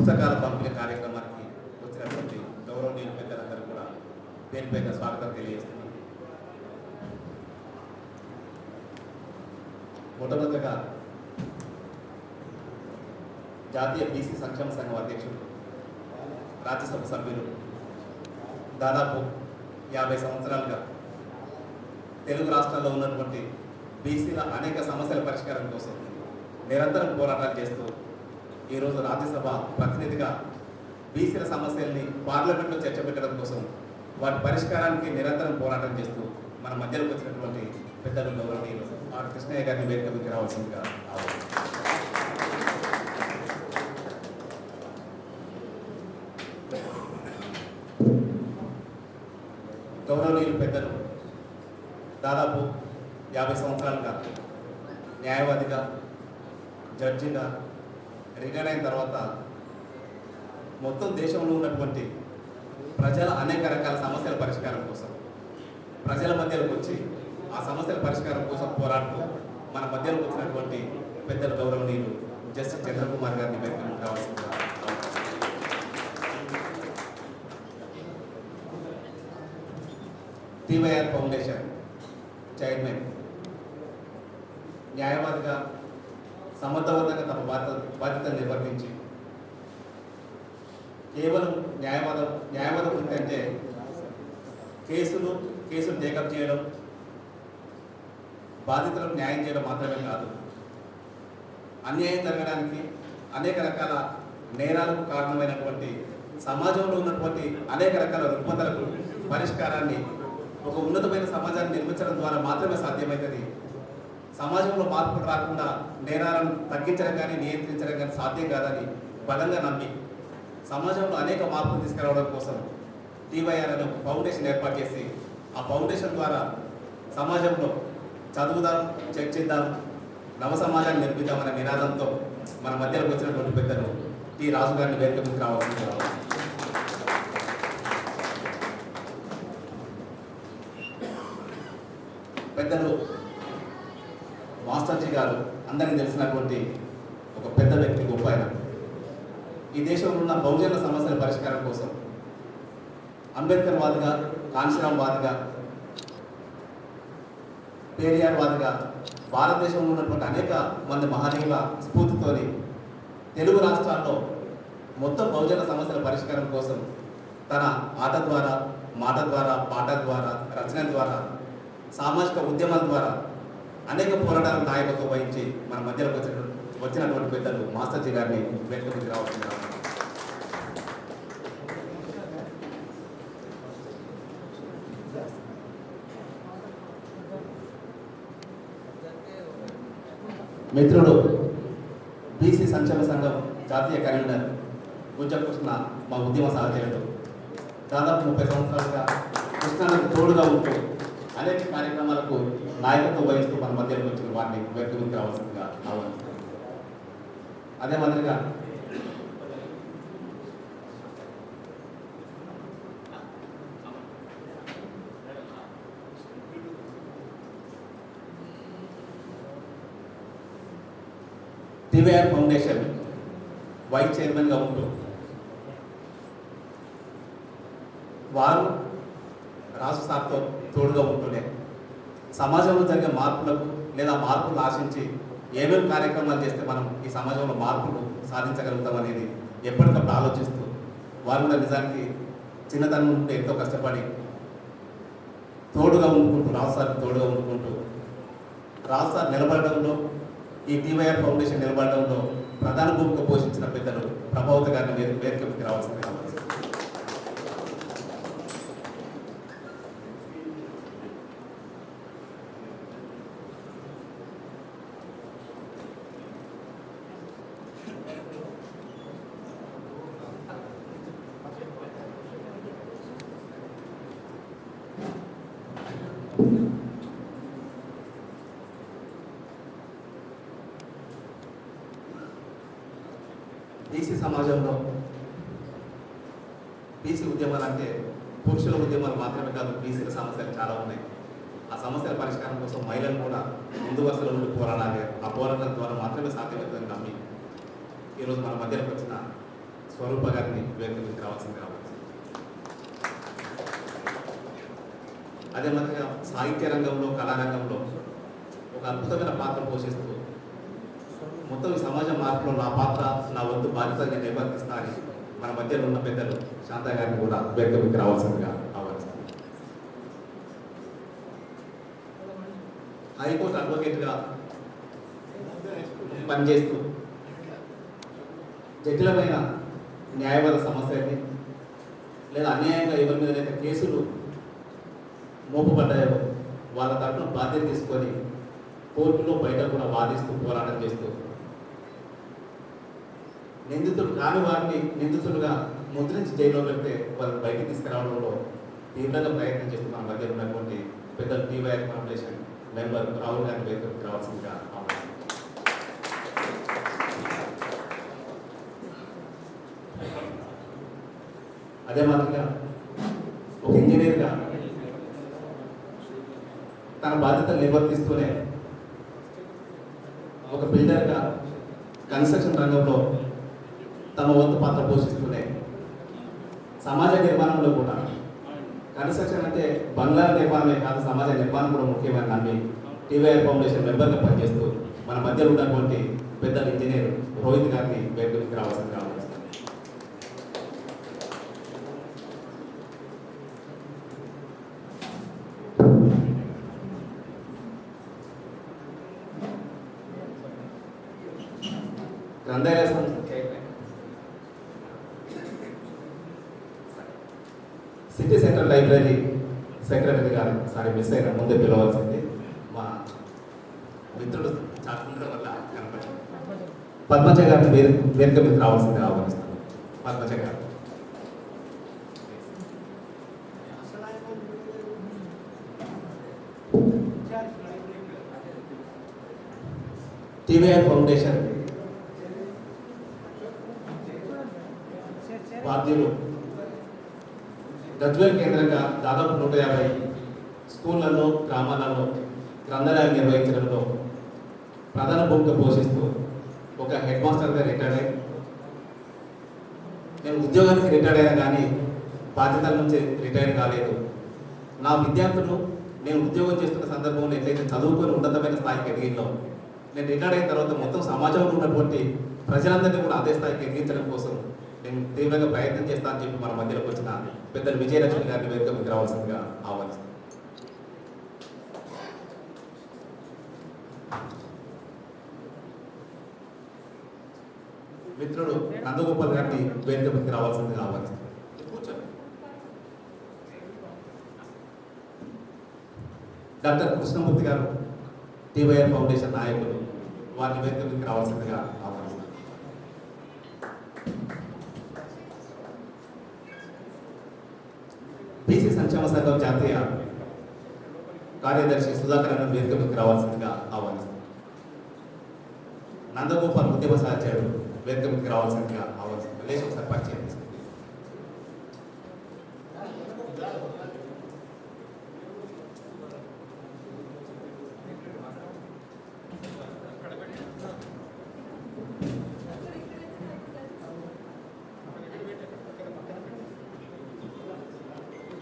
పుస్తకాల పంపిణీ కార్యక్రమానికి వచ్చినటువంటి గౌరవనీయుల పెద్దలందరూ కూడా పేరు పేరున స్వాగతం తెలియజేస్తున్నాను. మొట్టమొదటిగా జాతీయ బీసీ సంక్షేమ సంఘం అధ్యక్షుడు రాజ్యసభ సభ్యులు దాదాపు యాభై సంవత్సరాలుగా తెలుగు రాష్ట్రాల్లో ఉన్నటువంటి బీసీల అనేక సమస్యల పరిష్కారం కోసం నిరంతరం పోరాటాలు చేస్తూ ఈరోజు రాజ్యసభ ప్రతినిధిగా బీసీల సమస్యల్ని పార్లమెంట్లో చర్చ పెట్టడం కోసం వాటి పరిష్కారానికి నిరంతరం పోరాటం చేస్తూ మన మధ్యలోకి వచ్చినటువంటి పెద్దలు గౌరవనీయులు ఆర్ కృష్ణయ్య గారిని వేదిక మీకు రావాల్సిందిగా గౌరవనీయులు పెద్దలు దాదాపు యాభై సంవత్సరాలుగా న్యాయవాదిగా జడ్జిగా రిటైర్ అయిన తర్వాత మొత్తం దేశంలో ఉన్నటువంటి ప్రజల అనేక రకాల సమస్యల పరిష్కారం కోసం ప్రజల మధ్యలోకి వచ్చి ఆ సమస్యల పరిష్కారం కోసం పోరాడుతూ మన మధ్యలోకి వచ్చినటువంటి పెద్దల గౌరవనీయులు జస్టిస్ చంద్రకుమార్ గారిని వెనుక రావాల్సిందిగా టీవైఆర్ ఫౌండేషన్ చైర్మన్ న్యాయవాదిగా సమర్థవంతంగా తమ బాధ్యత బాధ్యతలు నిర్వర్తించి. కేవలం న్యాయవాదం న్యాయవాదం ఏంటంటే కేసులు కేసులు టేకప్ చేయడం బాధితులకు న్యాయం చేయడం మాత్రమే కాదు. అన్యాయం జరగడానికి అనేక రకాల నేరాలకు కారణమైనటువంటి సమాజంలో ఉన్నటువంటి అనేక రకాల రుగ్మతలకు పరిష్కారాన్ని ఒక ఉన్నతమైన సమాజాన్ని నిర్మించడం ద్వారా మాత్రమే సాధ్యమవుతుంది. సమాజంలో మార్పులు రాకుండా నేరాలను తగ్గించడం కానీ నియంత్రించడం కానీ సాధ్యం కాదని బలంగా నమ్మి సమాజంలో అనేక మార్పులు తీసుకురావడం కోసం టీవైఆర్ అనే ఒక ఫౌండేషన్ ఏర్పాటు చేసి ఆ ఫౌండేషన్ ద్వారా సమాజంలో చదువుదాం చర్చిద్దాం నవ సమాజాన్ని నిర్మిద్దామనే నినాదంతో మన మధ్యలోకి వచ్చినటువంటి పెద్దలు టి రాజు గారిని వేదిక మీద రావాల్సింది పెద్దలు మాస్టర్జీ గారు అందరికీ తెలిసినటువంటి ఒక పెద్ద వ్యక్తి గొప్ప ఆయన. ఈ దేశంలో ఉన్న బహుజన సమస్యల పరిష్కారం కోసం అంబేద్కర్ వాదిగా కాంశీరామ్ వాదిగా పేరియార్ వాదిగా భారతదేశంలో ఉన్నటువంటి అనేక మంది మహనీయుల స్ఫూర్తితోని తెలుగు రాష్ట్రాల్లో మొత్తం బహుజన సమస్యల పరిష్కారం కోసం తన ఆట ద్వారా మాట ద్వారా పాట ద్వారా రచన ద్వారా సామాజిక ఉద్యమం ద్వారా అనేక పోరాటాలకు నాయకత్వం వహించి మన మధ్యలోకి వచ్చిన వచ్చినటువంటి పెద్దలు మాస్టర్జీ గారిని వేదికకి రావాల్సింది మిత్రుడు బీసీ సంక్షేమ సంఘం జాతీయ కన్వీనర్ గుజ్జకృష్ణ మా ఉద్యమ సహచరుడు. దాదాపు ముప్పై సంవత్సరాలుగా కృష్ణానికి తోడుగా ఉంటూ అనేక కార్యక్రమాలకు నాయకత్వం వహిస్తూ మన మధ్యలో వచ్చిన వారిని వ్యక్తికి రావాల్సిందిగా ఆహ్వానిస్తున్నాను అదే మాదిరిగా టీవీఆర్ ఫౌండేషన్ వైస్ చైర్మన్గా ఉంటూ వారు రాజు సార్తో తోడుగా ఉంటూనే సమాజంలో జరిగే మార్పులకు లేదా మార్పులు ఆశించి ఏమేమి కార్యక్రమాలు చేస్తే మనం ఈ సమాజంలో మార్పులు సాధించగలుగుతాం అనేది ఎప్పటికప్పుడు ఆలోచిస్తూ వారు కూడా నిజానికి చిన్నతనం నుండి ఎంతో కష్టపడి తోడుగా ఉండుకుంటూ రాజుసారి తోడుగా ఉండుకుంటూ రాజు సార్ నిలబడడంలో ఈ టీవైఆర్ ఫౌండేషన్ నిలబడడంలో ప్రధాన భూమిక పోషించిన పెద్దలు ప్రభావిత గారిని వేరు వేదికకి రావాల్సింది బీసీ సమాజంలో బీసీ ఉద్యమాలు అంటే పురుషుల ఉద్యమాలు మాత్రమే కాదు బీసీల సమస్యలు చాలా ఉన్నాయి. ఆ సమస్యల పరిష్కారం కోసం మహిళలు కూడా ముందు వరుసలో ఉండి పోరాడాలి. ఆ పోరాటం ద్వారా మాత్రమే సాధ్యమవుతుంది నమ్మి ఈరోజు మన మధ్యలోకి వచ్చిన స్వరూప గారిని వేదిక రావాల్సింది కావాలి అదే మాదిరిగా సాహిత్య రంగంలో కళారంగంలో ఒక అద్భుతమైన పాత్ర పోషిస్తూ మొత్తం ఈ సమాజ మార్పులో నా పాత్ర నా వంతు బాధ్యత నేను నిర్వర్తిస్తా అని మన మధ్యలో ఉన్న పెద్దలు శాంత గారిని కూడా వేదిక రావాల్సిందిగా ఆహ్వానిస్తాను హైకోర్టు అడ్వకేట్గా పనిచేస్తూ జటిలమైన న్యాయవాద సమస్యల్ని లేదా అన్యాయంగా ఎవరి మీద అయితే కేసులు మోపబడ్డాయో వాళ్ళ తరఫున బాధ్యత తీసుకొని కోర్టులో బయట కూడా వాదిస్తూ పోరాటం చేస్తూ నిందితుడు కాని వారిని నిందితులుగా ముద్రించి జైల్లో పెడితే వాళ్ళని బయటికి తీసుకురావడంలో తీవ్రంగా ప్రయత్నం చేస్తూ మన మధ్య ఉన్నటువంటి పెద్ద టీవైఆర్ ఫౌండేషన్ మెంబర్ రాహుల్ గారిని వేదికకు రావాల్సిందిగా అదే మాదిరిగా ఒక ఇంజనీర్గా తన బాధ్యతలు నిర్వర్తిస్తూనే ఒక బిల్డర్గా కన్స్ట్రక్షన్ రంగంలో తమ వంతు పాత్ర పోషిస్తున్నాయి సమాజ నిర్మాణంలో కూడా. కన్స్ట్రక్షన్ అంటే బంగ్లాల నిర్మాణమే కాదు సమాజ నిర్మాణం కూడా ముఖ్యమైన నమ్మి టీవీఆర్ ఫౌండేషన్ మెంబర్గా పనిచేస్తూ మన మధ్యలో ఉన్నటువంటి పెద్ద ఇంజనీర్ రోహిత్ గారిని వేదికకి రావాల్సింది రావాలి గ్రంథాలయ సిటీ సెంటర్ లైబ్రరీ సెక్రటరీ గారు సారీ మిస్ అయిన ముందే పిలవాల్సింది. మా మిత్రుడు చాకుండడం వల్ల కనపడి పద్మజ వేదిక వేదిక మీద రావాల్సింది ఆహ్వానిస్తాను పద్మజ గారు. టీవీఆర్ ఫౌండేషన్ బాధ్యులు గజ్వేల్ కేంద్రంగా దాదాపు నూట యాభై స్కూళ్ళలో గ్రామాలలో గ్రంథాలయాలు నిర్వహించడంలో ప్రధాన భూమిక పోషిస్తూ ఒక హెడ్ మాస్టర్గా రిటైర్డ్ అయ్యి నేను ఉద్యోగానికి రిటైర్డ్ అయినా కానీ బాధ్యతల నుంచి రిటైర్ కాలేదు. నా విద్యార్థులు నేను ఉద్యోగం చేస్తున్న సందర్భంలో ఎట్లయితే చదువుకొని ఉన్నతమైన స్థాయికి ఎదిగిందో నేను రిటైర్ అయిన తర్వాత మొత్తం సమాజంలో ఉన్నటువంటి ప్రజలందరినీ కూడా అదే స్థాయికి ఎదిగించడం కోసం నేను తీవ్రంగా ప్రయత్నం చేస్తానని చెప్పి మన మధ్యలోకి వచ్చిన పెద్దలు విజయలక్ష్మి గారిని వేదిక మీకు రావాల్సిందిగా ఆహ్వానిస్తాను. మిత్రుడు నందగోపాల్ గారిని వేదిక మీకు రావాల్సిందిగా ఆహ్వానిస్తాను. డాక్టర్ కృష్ణమూర్తి గారు టీవైఆర్ ఫౌండేషన్ నాయకులు వారిని వేదిక మీకు రావాల్సిందిగా ఆహ్వానిస్తాను బీసీ సంక్షేమ సంఘం జాతీయ కార్యదర్శి సుధాకర్ అన్న వేదిక మీకు రావాల్సిందిగా ఆహ్వానిస్తాను నందగోపాల్ ఉద్యమ సహచరుడు వేదిక మీకు రావాల్సిందిగా ఆహ్వానిస్తాను లేచి ఒకసారి పరిచయం